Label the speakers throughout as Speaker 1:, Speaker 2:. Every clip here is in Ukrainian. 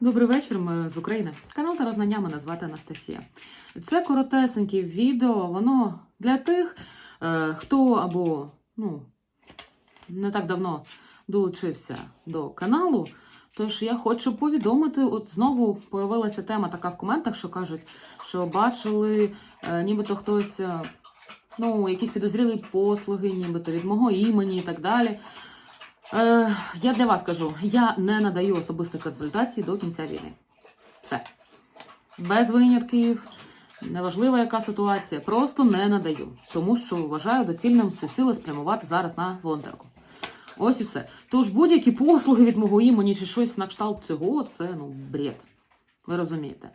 Speaker 1: Добрий вечір, ми з України. Канал та рознання мене звати Анастасія. Це коротесеньке відео, воно для тих, е, хто або ну, не так давно долучився до каналу. Тож я хочу повідомити, от знову появилася тема така в коментах, що кажуть, що бачили, е, нібито хтось, е, ну, якісь підозрілі послуги, нібито від мого імені і так далі. Е, я для вас кажу, я не надаю особистих консультацій до кінця війни. Все. Без винятків, неважлива яка ситуація, просто не надаю, тому що вважаю доцільним все сили спрямувати зараз на волонтерку. Ось і все. Тож будь-які послуги від мого імені чи щось на кшталт цього, це ну бред. Ви розумієте.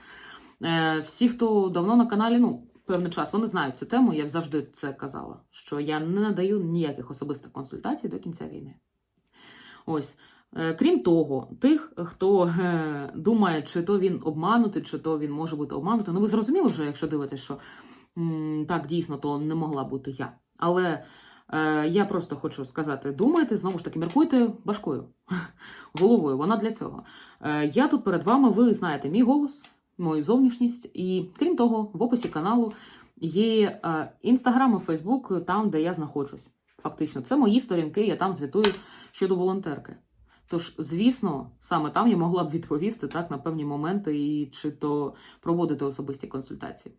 Speaker 1: Е, всі, хто давно на каналі, ну, певний час, вони знають цю тему, я завжди це казала, що я не надаю ніяких особистих консультацій до кінця війни. Ось. Е, Крім того, тих, хто е, думає, чи то він обманутий, чи то він може бути обманутий. Ну, ви зрозуміли вже, якщо дивитесь, що так дійсно то не могла бути я. Але е, я просто хочу сказати: думайте, знову ж таки, міркуйте башкою, головою. Вона для цього. Е, я тут перед вами, ви знаєте мій голос, мою зовнішність, і крім того, в описі каналу є інстаграм і Фейсбук, там, де я знаходжусь. Фактично, це мої сторінки, я там звітую щодо волонтерки. Тож, звісно, саме там я могла б відповісти так на певні моменти і чи то проводити особисті консультації,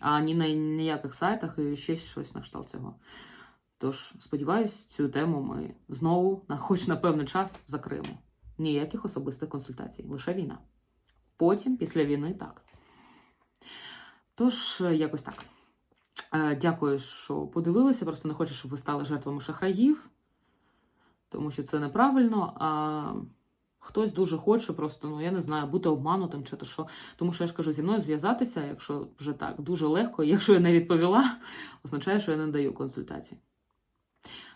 Speaker 1: а ні на ніяких сайтах і ще щось на кшталт цього. Тож, сподіваюсь, цю тему ми знову, хоч на певний час, закриємо. Ніяких особистих консультацій, лише війна. Потім, після війни, так. Тож, якось так. Е, Дякую, що подивилися. Просто не хочу, щоб ви стали жертвами шахраїв, тому що це неправильно. А хтось дуже хоче, просто, ну я не знаю, бути обманутим чи то що. Тому що я ж кажу, зі мною зв'язатися, якщо вже так, дуже легко. Якщо я не відповіла, означає, що я не даю консультацій.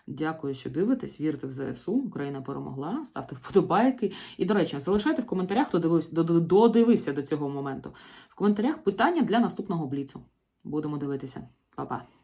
Speaker 1: Дякую, що дивитесь. Вірте в ЗСУ. Україна перемогла. Ставте вподобайки. І, до речі, залишайте в коментарях, хто дивився, додивився до цього моменту. В коментарях питання для наступного бліцу. Будемо дивитися. Bye bye.